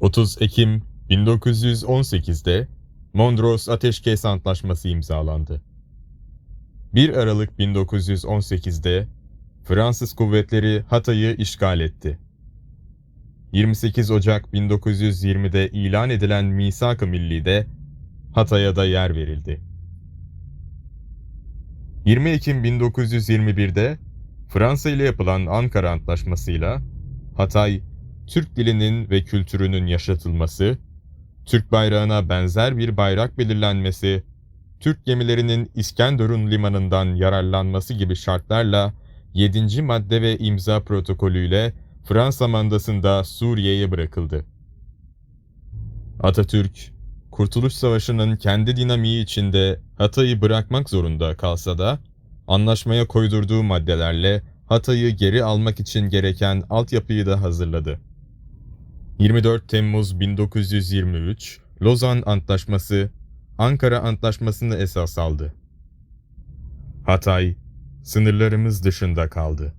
30 Ekim 1918'de Mondros Ateşkes Antlaşması imzalandı. 1 Aralık 1918'de Fransız kuvvetleri Hatay'ı işgal etti. 28 Ocak 1920'de ilan edilen Misak-ı Milli'de Hatay'a da yer verildi. 20 Ekim 1921'de Fransa ile yapılan Ankara Antlaşması'yla Hatay, Türk dilinin ve kültürünün yaşatılması, Türk bayrağına benzer bir bayrak belirlenmesi, Türk gemilerinin İskenderun limanından yararlanması gibi şartlarla 7. madde ve imza protokolüyle Fransa mandasında Suriye'ye bırakıldı. Atatürk, Kurtuluş Savaşı'nın kendi dinamiği içinde Hatay'ı bırakmak zorunda kalsa da, anlaşmaya koydurduğu maddelerle Hatay'ı geri almak için gereken altyapıyı da hazırladı. 24 Temmuz 1923 Lozan Antlaşması, Ankara Antlaşması'nı esas aldı. Hatay, sınırlarımız dışında kaldı.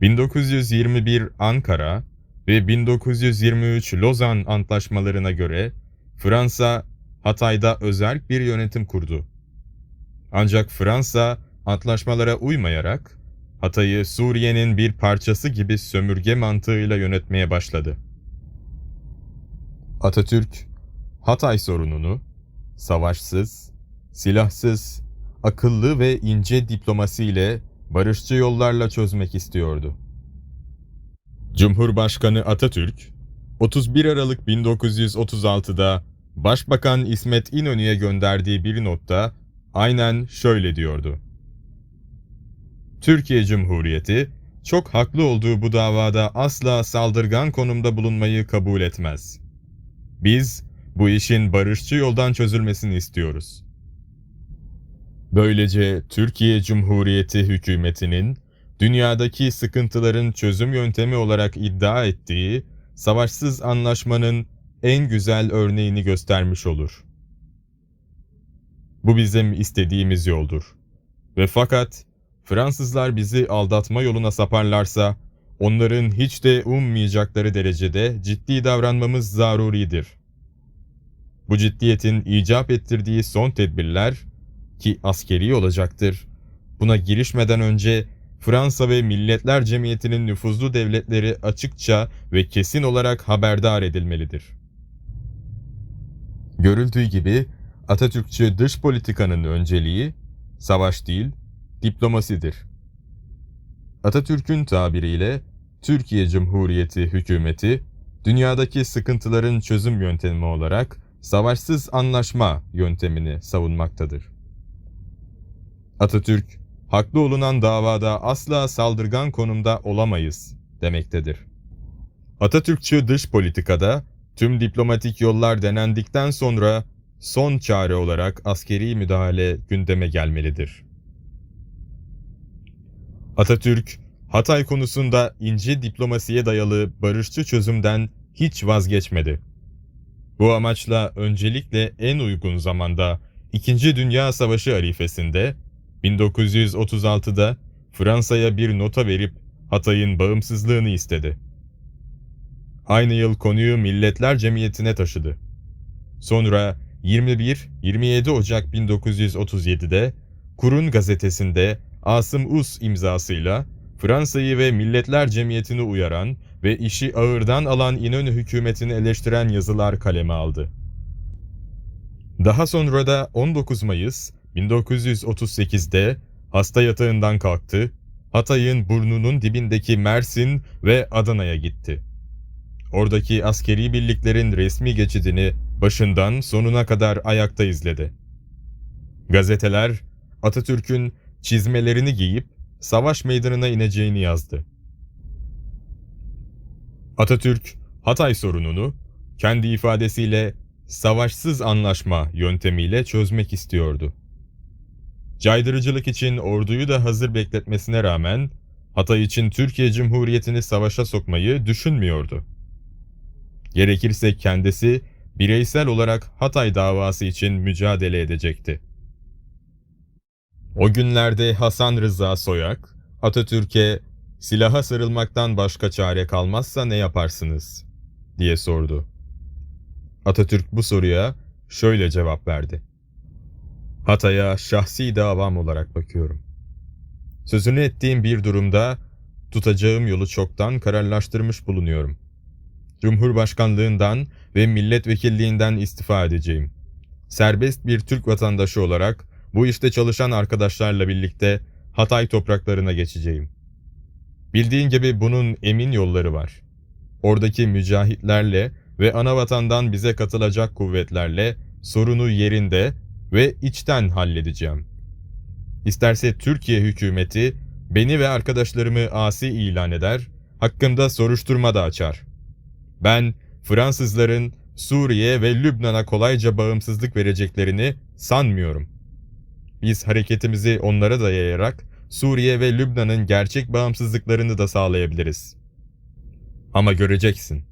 1921 Ankara ve 1923 Lozan Antlaşmalarına göre Fransa, Hatay'da özel bir yönetim kurdu. Ancak Fransa, antlaşmalara uymayarak Hatay'ı Suriye'nin bir parçası gibi sömürge mantığıyla yönetmeye başladı. Atatürk, Hatay sorununu savaşsız, silahsız, akıllı ve ince diplomasiyle barışçı yollarla çözmek istiyordu. Cumhurbaşkanı Atatürk, 31 Aralık 1936'da Başbakan İsmet İnönü'ye gönderdiği bir notta aynen şöyle diyordu. Türkiye Cumhuriyeti, çok haklı olduğu bu davada asla saldırgan konumda bulunmayı kabul etmez. Biz, bu işin barışçı yoldan çözülmesini istiyoruz. Böylece Türkiye Cumhuriyeti hükümetinin dünyadaki sıkıntıların çözüm yöntemi olarak iddia ettiği savaşsız anlaşmanın en güzel örneğini göstermiş olur. Bu bizim istediğimiz yoldur. Ve fakat Fransızlar bizi aldatma yoluna saparlarsa onların hiç de ummayacakları derecede ciddi davranmamız zaruridir. Bu ciddiyetin icap ettirdiği son tedbirler ki askeri olacaktır. Buna girişmeden önce Fransa ve Milletler Cemiyeti'nin nüfuzlu devletleri açıkça ve kesin olarak haberdar edilmelidir. Görüldüğü gibi Atatürkçü dış politikanın önceliği savaş değil, diplomasidir. Atatürk'ün tabiriyle Türkiye Cumhuriyeti hükümeti dünyadaki sıkıntıların çözüm yöntemi olarak savaşsız anlaşma yöntemini savunmaktadır. Atatürk, haklı olunan davada asla saldırgan konumda olamayız demektedir. Atatürkçü dış politikada tüm diplomatik yollar denendikten sonra son çare olarak askeri müdahale gündeme gelmelidir. Atatürk, Hatay konusunda ince diplomasiye dayalı barışçı çözümden hiç vazgeçmedi. Bu amaçla öncelikle en uygun zamanda İkinci Dünya Savaşı arifesinde 1936'da Fransa'ya bir nota verip Hatay'ın bağımsızlığını istedi. Aynı yıl konuyu Milletler Cemiyeti'ne taşıdı. Sonra 21-27 Ocak 1937'de Kurun gazetesinde Asım Us imzasıyla Fransa'yı ve Milletler Cemiyeti'ni uyaran ve işi ağırdan alan İnönü hükümetini eleştiren yazılar kaleme aldı. Daha sonra da 19 Mayıs 1938'de hasta yatağından kalktı, Hatay'ın burnunun dibindeki Mersin ve Adana'ya gitti. Oradaki askeri birliklerin resmi geçidini başından sonuna kadar ayakta izledi. Gazeteler Atatürk'ün çizmelerini giyip savaş meydanına ineceğini yazdı. Atatürk, Hatay sorununu kendi ifadesiyle savaşsız anlaşma yöntemiyle çözmek istiyordu. Caydırıcılık için orduyu da hazır bekletmesine rağmen Hatay için Türkiye Cumhuriyeti'ni savaşa sokmayı düşünmüyordu. Gerekirse kendisi bireysel olarak Hatay davası için mücadele edecekti. O günlerde Hasan Rıza Soyak, Atatürk'e silaha sarılmaktan başka çare kalmazsa ne yaparsınız diye sordu. Atatürk bu soruya şöyle cevap verdi. Hatay'a şahsi davam olarak bakıyorum. Sözünü ettiğim bir durumda tutacağım yolu çoktan kararlaştırmış bulunuyorum. Cumhurbaşkanlığından ve milletvekilliğinden istifa edeceğim. Serbest bir Türk vatandaşı olarak bu işte çalışan arkadaşlarla birlikte Hatay topraklarına geçeceğim. Bildiğin gibi bunun emin yolları var. Oradaki mücahitlerle ve ana vatandan bize katılacak kuvvetlerle sorunu yerinde ve içten halledeceğim. İsterse Türkiye hükümeti beni ve arkadaşlarımı asi ilan eder, hakkımda soruşturma da açar. Ben Fransızların Suriye ve Lübnan'a kolayca bağımsızlık vereceklerini sanmıyorum. Biz hareketimizi onlara dayayarak Suriye ve Lübnan'ın gerçek bağımsızlıklarını da sağlayabiliriz. Ama göreceksin.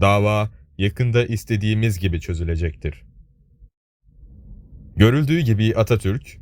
Dava yakında istediğimiz gibi çözülecektir. Görüldüğü gibi Atatürk,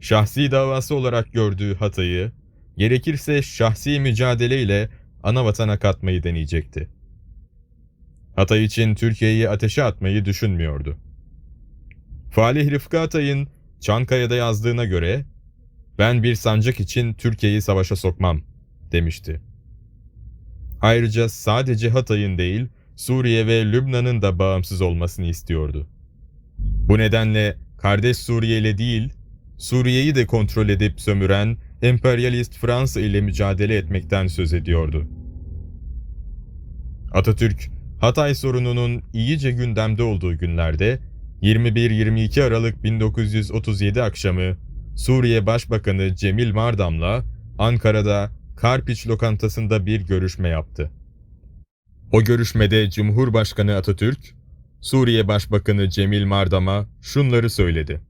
şahsi davası olarak gördüğü Hatay'ı, gerekirse şahsi mücadeleyle ana vatana katmayı deneyecekti. Hatay için Türkiye'yi ateşe atmayı düşünmüyordu. Falih Rıfkı Atay'ın Çankaya'da yazdığına göre, ben bir sancak için Türkiye'yi savaşa sokmam, demişti. Ayrıca sadece Hatay'ın değil, Suriye ve Lübnan'ın da bağımsız olmasını istiyordu. Bu nedenle kardeş Suriye ile değil, Suriye'yi de kontrol edip sömüren emperyalist Fransa ile mücadele etmekten söz ediyordu. Atatürk, Hatay sorununun iyice gündemde olduğu günlerde 21-22 Aralık 1937 akşamı Suriye Başbakanı Cemil Mardam'la Ankara'da Karpiç lokantasında bir görüşme yaptı. O görüşmede Cumhurbaşkanı Atatürk, Suriye Başbakanı Cemil Mardam'a şunları söyledi.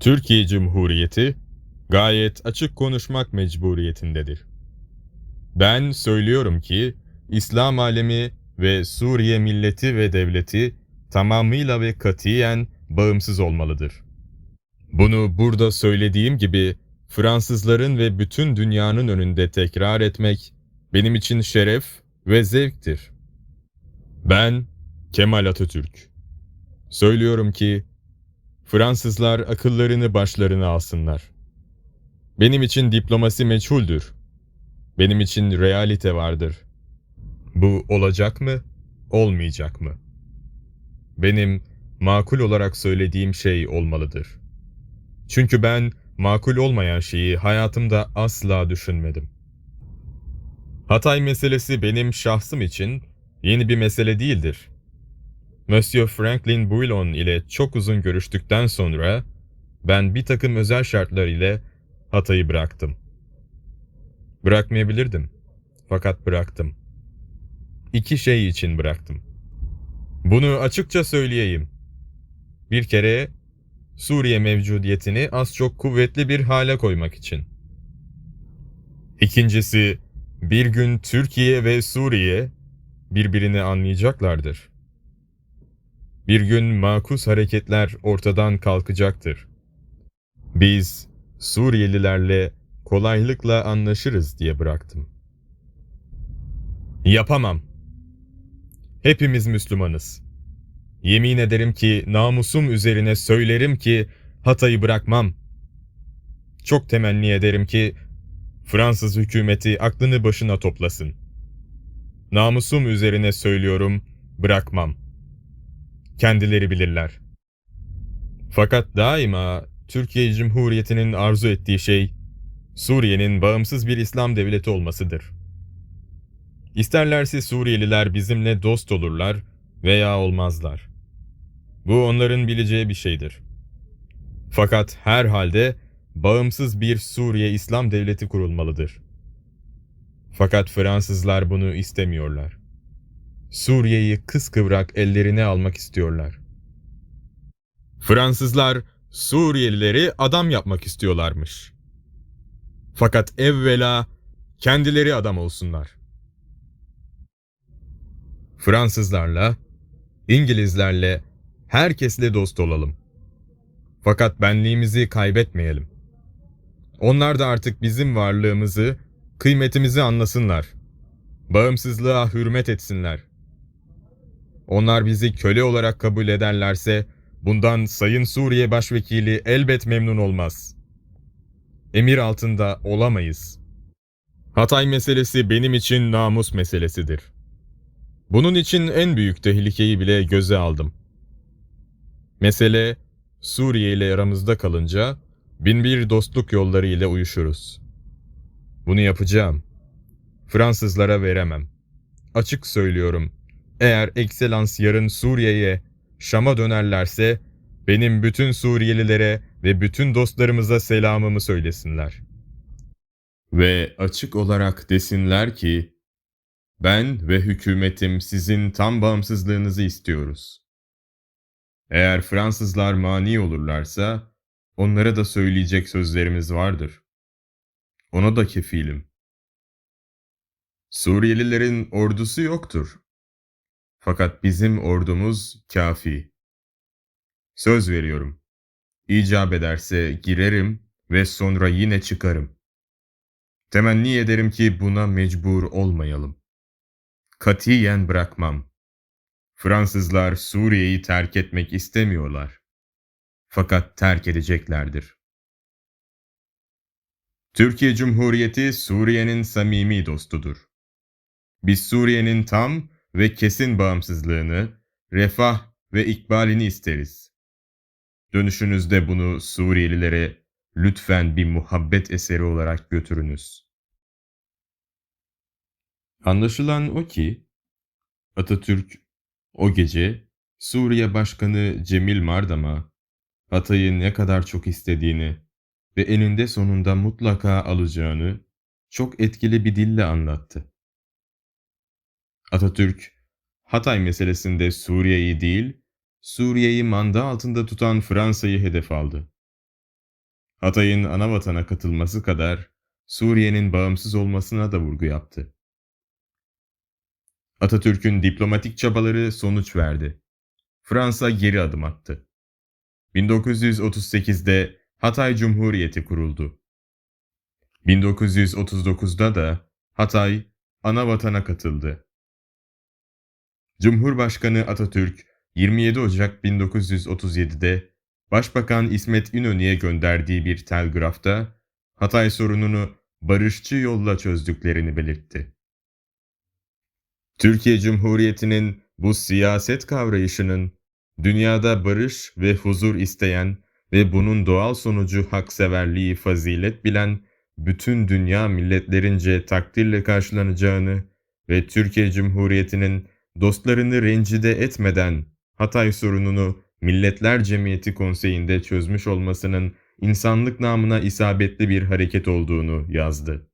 Türkiye Cumhuriyeti gayet açık konuşmak mecburiyetindedir. Ben söylüyorum ki İslam alemi ve Suriye milleti ve devleti tamamıyla ve katiyen bağımsız olmalıdır. Bunu burada söylediğim gibi Fransızların ve bütün dünyanın önünde tekrar etmek benim için şeref ve zevktir. Ben Kemal Atatürk. Söylüyorum ki Fransızlar akıllarını başlarına alsınlar. Benim için diplomasi meçhuldür. Benim için realite vardır. Bu olacak mı, olmayacak mı? Benim makul olarak söylediğim şey olmalıdır. Çünkü ben makul olmayan şeyi hayatımda asla düşünmedim. Hatay meselesi benim şahsım için yeni bir mesele değildir. Monsieur Franklin Bouillon ile çok uzun görüştükten sonra ben bir takım özel şartlar ile Hatay'ı bıraktım. Bırakmayabilirdim. Fakat bıraktım. İki şey için bıraktım. Bunu açıkça söyleyeyim. Bir kere Suriye mevcudiyetini az çok kuvvetli bir hale koymak için. İkincisi, bir gün Türkiye ve Suriye birbirini anlayacaklardır. Bir gün makus hareketler ortadan kalkacaktır. Biz Suriyelilerle kolaylıkla anlaşırız diye bıraktım. Yapamam. Hepimiz Müslümanız. Yemin ederim ki namusum üzerine söylerim ki Hatay'ı bırakmam. Çok temenni ederim ki Fransız hükümeti aklını başına toplasın. Namusum üzerine söylüyorum, bırakmam. Kendileri bilirler. Fakat daima Türkiye Cumhuriyeti'nin arzu ettiği şey Suriye'nin bağımsız bir İslam devleti olmasıdır. İsterlerse Suriyeliler bizimle dost olurlar veya olmazlar. Bu onların bileceği bir şeydir. Fakat herhalde bağımsız bir Suriye İslam devleti kurulmalıdır. Fakat Fransızlar bunu istemiyorlar. Suriye'yi kıskıvrak ellerine almak istiyorlar. Fransızlar Suriyelileri adam yapmak istiyorlarmış. Fakat evvela kendileri adam olsunlar. Fransızlarla, İngilizlerle, herkesle dost olalım. Fakat benliğimizi kaybetmeyelim. Onlar da artık bizim varlığımızı, kıymetimizi anlasınlar. Bağımsızlığa hürmet etsinler. Onlar bizi köle olarak kabul ederlerse bundan Sayın Suriye Başvekili elbet memnun olmaz. Emir altında olamayız. Hatay meselesi benim için namus meselesidir. Bunun için en büyük tehlikeyi bile göze aldım. Mesele Suriye ile aramızda kalınca binbir dostluk yolları ile uyuşuruz. Bunu yapacağım. Fransızlara veremem. Açık söylüyorum. Eğer Ekselans yarın Suriye'ye, Şam'a dönerlerse benim bütün Suriyelilere ve bütün dostlarımıza selamımı söylesinler. Ve açık olarak desinler ki ben ve hükümetim sizin tam bağımsızlığınızı istiyoruz. Eğer Fransızlar mani olurlarsa onlara da söyleyecek sözlerimiz vardır. Ona da kefilim. Suriyelilerin ordusu yoktur. Fakat bizim ordumuz kafi. Söz veriyorum. İcap ederse girerim ve sonra yine çıkarım. Temenni ederim ki buna mecbur olmayalım. Katiyen bırakmam. Fransızlar Suriye'yi terk etmek istemiyorlar. Fakat terk edeceklerdir. Türkiye Cumhuriyeti Suriye'nin samimi dostudur. Biz Suriye'nin tam ve kesin bağımsızlığını, refah ve ikbalini isteriz. Dönüşünüzde bunu Suriyelilere lütfen bir muhabbet eseri olarak götürünüz. Anlaşılan o ki, Atatürk o gece Suriye Başkanı Cemil Mardam'a Hatay'ı ne kadar çok istediğini ve eninde sonunda mutlaka alacağını çok etkili bir dille anlattı. Atatürk, Hatay meselesinde Suriye'yi değil, Suriye'yi manda altında tutan Fransa'yı hedef aldı. Hatay'ın anavatana katılması kadar Suriye'nin bağımsız olmasına da vurgu yaptı. Atatürk'ün diplomatik çabaları sonuç verdi. Fransa geri adım attı. 1938'de Hatay Cumhuriyeti kuruldu. 1939'da da Hatay ana vatana katıldı. Cumhurbaşkanı Atatürk 27 Ocak 1937'de Başbakan İsmet İnönü'ye gönderdiği bir telgrafta Hatay sorununu barışçı yolla çözdüklerini belirtti. Türkiye Cumhuriyeti'nin bu siyaset kavrayışının dünyada barış ve huzur isteyen ve bunun doğal sonucu hakseverliği fazilet bilen bütün dünya milletlerince takdirle karşılanacağını ve Türkiye Cumhuriyeti'nin dostlarını rencide etmeden Hatay sorununu Milletler Cemiyeti Konseyi'nde çözmüş olmasının insanlık namına isabetli bir hareket olduğunu yazdı.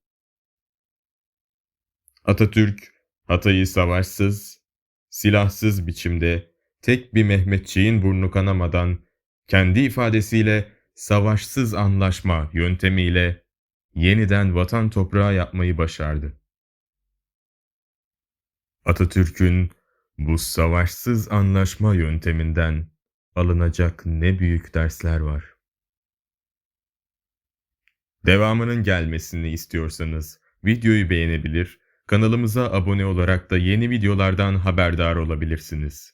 Atatürk, Hatay'ı savaşsız, silahsız biçimde tek bir Mehmetçiğin burnu kanamadan kendi ifadesiyle savaşsız anlaşma yöntemiyle yeniden vatan toprağı yapmayı başardı. Atatürk'ün bu savaşsız anlaşma yönteminden alınacak ne büyük dersler var. Devamının gelmesini istiyorsanız videoyu beğenebilir, kanalımıza abone olarak da yeni videolardan haberdar olabilirsiniz.